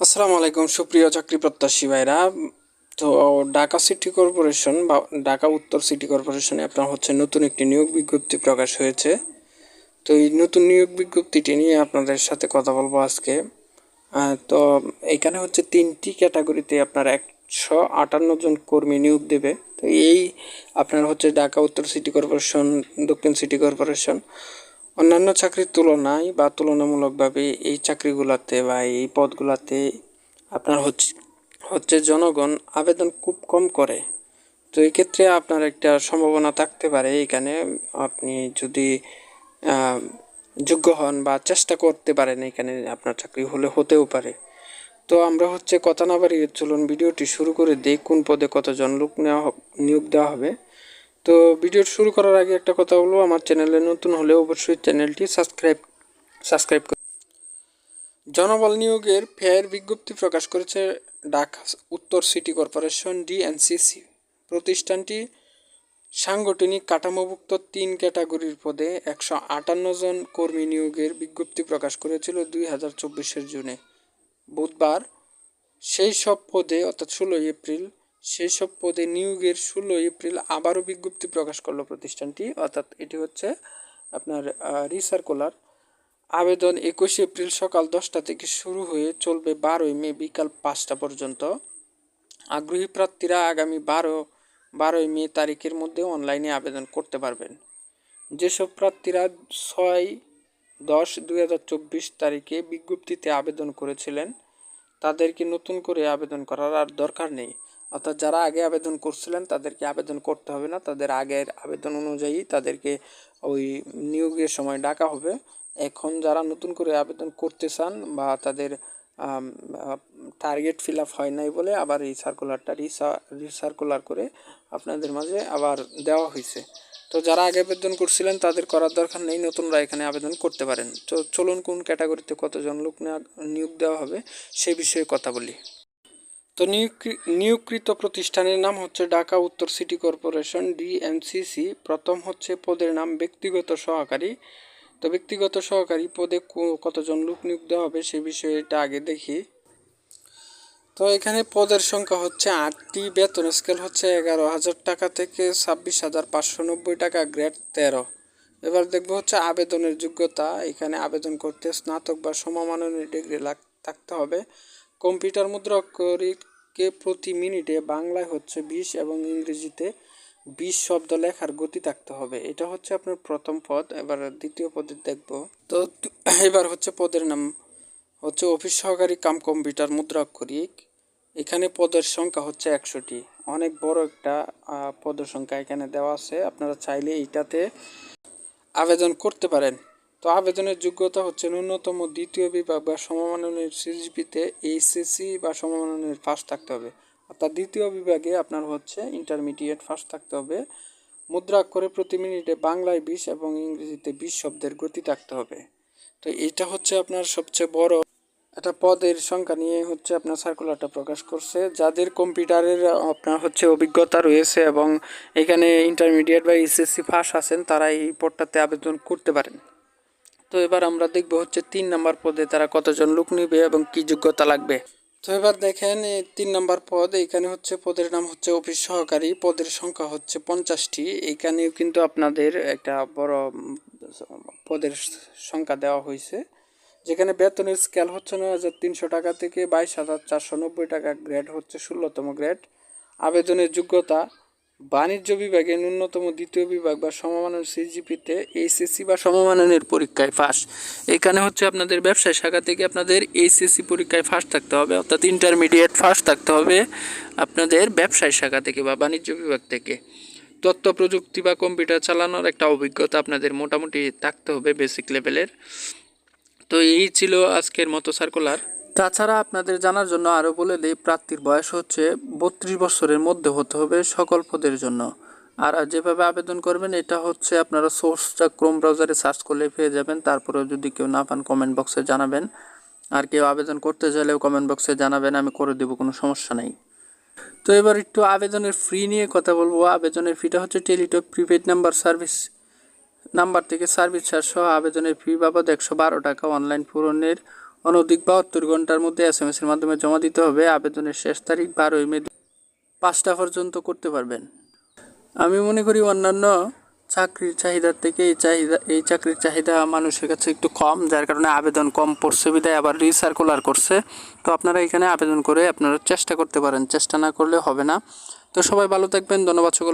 আসসালামু আলাইকুম, সুপ্রিয় চাকরি প্রত্যাশী ভাইরা। তো ঢাকা সিটি কর্পোরেশন বা ঢাকা উত্তর সিটি কর্পোরেশনে আপনার হচ্ছে নতুন একটি নিয়োগ বিজ্ঞপ্তি প্রকাশ হয়েছে। তো এই নতুন নিয়োগ বিজ্ঞপ্তিটি নিয়ে আপনাদের সাথে কথা বলব আজকে। তো এখানে হচ্ছে তিনটি ক্যাটাগরিতে আপনার একশো আটান্ন জন কর্মী নিয়োগ দেবে। তো এই আপনার হচ্ছে ঢাকা উত্তর সিটি কর্পোরেশন, দক্ষিণ সিটি কর্পোরেশন অন্যান্য চাকরির তুলনায় বা তুলনামূলকভাবে এই চাকরিগুলোতে বা এই পদগুলোতে আপনার হচ্ছে হচ্ছে জনগণ আবেদন খুব কম করে। তো এই ক্ষেত্রে আপনার একটা সম্ভাবনা থাকতে পারে এখানে। আপনি যদি যোগ্য হন বা চেষ্টা করতে পারেন এখানে আপনার চাকরি হলে হতেও পারে। তো আমরা হচ্ছে কথা না বাড়িয়ে চলুন, ভিডিওটি শুরু করে দিই কোন পদে কতজন লোক নেওয়া নিয়োগ দেওয়া হবে। তো ভিডিও শুরু করার আগে একটা কথা বলব। আমার চ্যানেলে নতুন হলে অবশ্যই চ্যানেলটি সাবস্ক্রাইব সাবস্ক্রাইব করুন জনবল নিয়োগের ফের বিজ্ঞপ্তি প্রকাশ করেছে ঢাকা উত্তর সিটি কর্পোরেশন ডিএনসিসি। প্রতিষ্ঠানটি সাংগঠনিক কাঠামোভুক্ত তিন ক্যাটাগরির পদে একশো আটান্ন জন কর্মী নিয়োগের বিজ্ঞপ্তি প্রকাশ করেছিল দুই হাজার চব্বিশের জুনে। বুধবার সেই সব পদে, অর্থাৎ ষোলোই এপ্রিল সেই সব পদে নিয়োগের ষোলো এপ্রিল আবারও বিজ্ঞপ্তি প্রকাশ করল প্রতিষ্ঠানটি। অর্থাৎ এটি হচ্ছে আপনার রিসার্কুলার। আবেদন একুশে এপ্রিল সকাল দশটা থেকে শুরু হয়ে চলবে বারোই মে বিকাল পাঁচটা পর্যন্ত। আগ্রহী প্রার্থীরা আগামী বারো, বারোই মে তারিখের মধ্যে অনলাইনে আবেদন করতে পারবেন। যেসব প্রার্থীরা ছয় দশ দুই হাজার চব্বিশ তারিখে বিজ্ঞপ্তিতে আবেদন করেছিলেন, তাদেরকে নতুন করে আবেদন করার আর দরকার নেই। অর্থাৎ যারা আগে আবেদন করছিলেন, তাদেরকে আবেদন করতে হবে না। তাদের আগের আবেদন অনুযায়ী তাদেরকে ওই নিয়োগের সময় ডাকা হবে। এখন যারা নতুন করে আবেদন করতে চান বা তাদের টার্গেট ফিল আপ হয় নাই বলে আবার এই সার্কুলারটা রিসার্কুলার করে আপনাদের মাঝে আবার দেওয়া হয়েছে। তো যারা আগে আবেদন করছিলেন, তাদের করার দরকার নেই। নতুনরা এখানে আবেদন করতে পারেন। তো চলুন কোন ক্যাটাগরিতে কতজন লোক নিয়োগ দেওয়া হবে, সে বিষয়ে কথা বলি। তো নিয়োগকৃ- নিয়োগকৃত প্রতিষ্ঠানের নাম হচ্ছে ঢাকা উত্তর সিটি কর্পোরেশন, ডিএমসিসি। প্রথম হচ্ছে পদের নাম ব্যক্তিগত সহকারী। তো ব্যক্তিগত সহকারী পদে কতজন লোক নিয়োগ দেওয়া হবে সে বিষয়ে এটা আগে দেখি। তো এখানে পদের সংখ্যা হচ্ছে আটটি, বেতন স্কেল হচ্ছে এগারো হাজার টাকা থেকে ছাব্বিশ হাজার পাঁচশো নব্বই টাকা গ্রেড তেরো। এবার দেখব হচ্ছে আবেদনের যোগ্যতা। এখানে আবেদন করতে স্নাতক বা সমমানের ডিগ্রি লাগ, থাকতে হবে। কম্পিউটার মুদ্রা অক্ষরীকে প্রতি মিনিটে বাংলায় হচ্ছে বিশ এবং ইংরেজিতে বিশ শব্দ লেখার গতি থাকতে হবে। এটা হচ্ছে আপনার প্রথম পদ, এবার দ্বিতীয় পদে দেখব। তো এবার হচ্ছে পদের নাম। হচ্ছে অফিস সহকারী কাম কম্পিউটার মুদ্রা অক্ষরিক এখানে পদের সংখ্যা হচ্ছে একশোটি অনেক বড় একটা পদের সংখ্যা এখানে দেওয়া আছে। আপনারা চাইলে এইটাতে আবেদন করতে পারেন। তো আবেদনের যোগ্যতা হচ্ছে ন্যূনতম দ্বিতীয় বিভাগ বা সমমানের সিজিপিতে এইচএসসি বা সমমানের ফার্স্ট থাকতে হবে। অর্থাৎ দ্বিতীয় বিভাগে আপনার হচ্ছে ইন্টারমিডিয়েট ফার্স্ট থাকতে হবে। মুদ্রাক্ষরে প্রতি মিনিটে বাংলায় বিশ এবং ইংরেজিতে বিশ শব্দের গতি থাকতে হবে। তো এটা হচ্ছে আপনার সবচেয়ে বড় একটা পদের সংখ্যা নিয়ে হচ্ছে আপনার সার্কুলারটা প্রকাশ করছে। যাদের কম্পিউটারের আপনার হচ্ছে অভিজ্ঞতা রয়েছে এবং এখানে ইন্টারমিডিয়েট বা এসএসসি ফার্স্ট আছেন, তারা এই পদটাতে আবেদন করতে পারেন। তো এবার আমরা দেখব হচ্ছে তিন নাম্বার পদে তারা কতজন লোক নিবে এবং কি যোগ্যতা লাগবে। তো এবার দেখেন তিন নাম্বার পদ, এখানে হচ্ছে পদের নাম হচ্ছে অফিস সহকারী, পদের সংখ্যা হচ্ছে পঞ্চাশটি। এখানেও কিন্তু আপনাদের একটা বড় পদের সংখ্যা দেওয়া হয়েছে। যেখানে বেতনের স্কেল হচ্ছে নয় হাজার তিনশো টাকা থেকে বাইশ হাজার চারশো নব্বই টাকা গ্রেড হচ্ছে ষোলোতম গ্রেড। আবেদনের যোগ্যতা বাণিজ্য বিভাগে ন্যূনতম দ্বিতীয় বিভাগ বা সমমানের সিজিপিতে এইচএসসি বা সমমানের পরীক্ষায় ফার্স্ট এখানে হচ্ছে আপনাদের ব্যবসায় শাখা থেকে আপনাদের এইচএসসি পরীক্ষায় ফার্স্ট থাকতে হবে, অর্থাৎ ইন্টারমিডিয়েট ফার্স্ট থাকতে হবে আপনাদের ব্যবসায় শাখা থেকে বা বাণিজ্য বিভাগ থেকে। তথ্য, প্রযুক্তি বা কম্পিউটার চালানোর একটা অভিজ্ঞতা আপনাদের মোটামুটি থাকতে হবে বেসিক লেভেলের তো এই ছিল আজকের মতো সার্কুলার তাছাড়া আপনাদের জানার জন্য আরও বলে দিই প্রার্থীর বয়স হচ্ছে বত্রিশ বছরের মধ্যে হতে হবে সকল পদের জন্য। আর যেভাবে আবেদন করবেন, এটা হচ্ছে আপনারা সোর্সটা ক্রোম ব্রাউজারে সার্চ করলে পেয়ে যাবেন। তারপরেও যদি কেউ না পান, কমেন্ট বক্সে জানাবেন। আর কেউ আবেদন করতে চাইলেও কমেন্ট বক্সে জানাবেন, আমি করে দেবো, কোনো সমস্যা নেই। তো এবার একটু আবেদনের ফ্রি নিয়ে কথা বলব। আবেদনের ফিটা হচ্ছে Teletalk prepaid number service. Number থেকে সার্ভিস চার্জ সহ আবেদনের ফি বাবদ একশো বারো টাকা অনলাইন পূরণের অনধিক বাহাত্তর ঘণ্টার মধ্যে এস এম এর মাধ্যমে জমা দিতে হবে। আবেদনের শেষ তারিখ বারোই মে পাঁচটা পর্যন্ত করতে পারবেন। আমি মনে করি অন্যান্য চাকরির চাহিদার থেকে এই চাহিদা, এই চাকরির চাহিদা মানুষের কাছে একটু কম, যার কারণে আবেদন কম পড়ছে, বিদায় আবার রিসার্কুলার করছে। তো আপনারা এখানে আবেদন করে আপনারা চেষ্টা করতে পারেন, চেষ্টা না করলে হবে না। তো সবাই ভালো থাকবেন, ধন্যবাদ সকল